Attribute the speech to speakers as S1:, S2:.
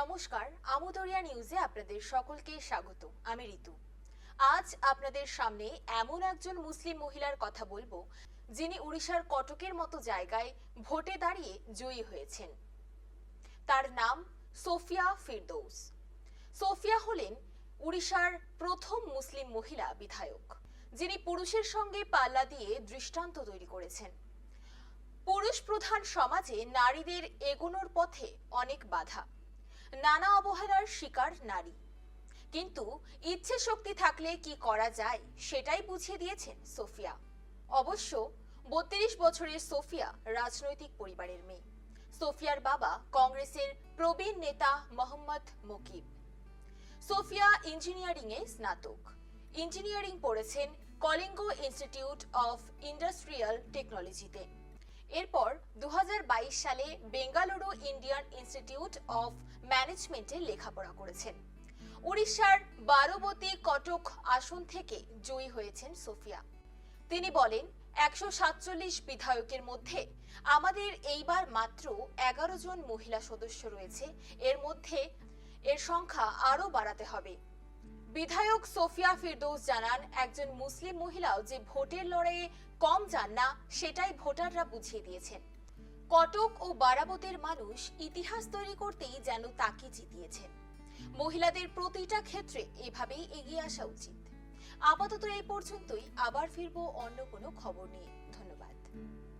S1: নমস্কার, আমুদরিয়া নিউজে আপনাদের সকলকে স্বাগত। আমি ঋতু। আজ আপনাদের সামনে এমন একজন মুসলিম মহিলার কথা বলব, যিনি উড়িষ্যার কটকের মতো জায়গায় ভোটে দাঁড়িয়ে জয়ী হয়েছেন। তার নাম সোফিয়া ফিরদৌস। সোফিয়া হলেন উড়িষ্যার প্রথম মুসলিম মহিলা বিধায়ক, যিনি পুরুষের সঙ্গে পাল্লা দিয়ে দৃষ্টান্ত তৈরি করেছেন। পুরুষ প্রধান সমাজে নারীদের এগোনোর পথে অনেক বাধা। নানা অবহেলার শিকার নারী। কিন্তু ইচ্ছে শক্তি থাকলে কি করা যায় সেটাই বুঝিয়ে দিয়েছেন সোফিয়া। অবশ্য বত্রিশ বছরের সোফিয়া রাজনৈতিক পরিবারের মেয়ে। সোফিয়ার বাবা কংগ্রেসের প্রবীণ নেতা মোহাম্মদ মুকিব। সোফিয়া ইঞ্জিনিয়ারিং এ স্নাতক। ইঞ্জিনিয়ারিং পড়েছেন কলিঙ্গ ইনস্টিটিউট অফ ইন্ডাস্ট্রিয়াল টেকনোলজিতে। এরপর দু হাজার সালে বেঙ্গালুরু ইন্ডিয়ান ইনস্টিটিউট অফ ম্যানেজমেন্টে লেখাপড়া করেছেন। উড়িষ্যার বারবতী কটক আসন থেকে জয়ী হয়েছেন সোফিয়া। তিনি বলেন, একশো সাতচল্লিশ বিধায়কের মধ্যে আমাদের এইবার মাত্র এগারো জন মহিলা সদস্য রয়েছে। এর মধ্যে এর সংখ্যা আরও বাড়াতে হবে। বিধায়ক সোফিয়া ফিরদৌস জানান, একজন মুসলিম মহিলাও যে ভোটের লড়াইয়ে কম যান না, সেটাই ভোটাররা বুঝিয়ে দিয়েছেন। কটক ও বারাবতের মানুষ ইতিহাস তৈরি করতেই যেন তাকে জিতিয়েছেন। মহিলাদের প্রতিটা ক্ষেত্রে এভাবেই এগিয়ে আসা উচিত। আপাতত এই পর্যন্তই, আবার ফিরবো অন্য কোনো খবর নিয়ে।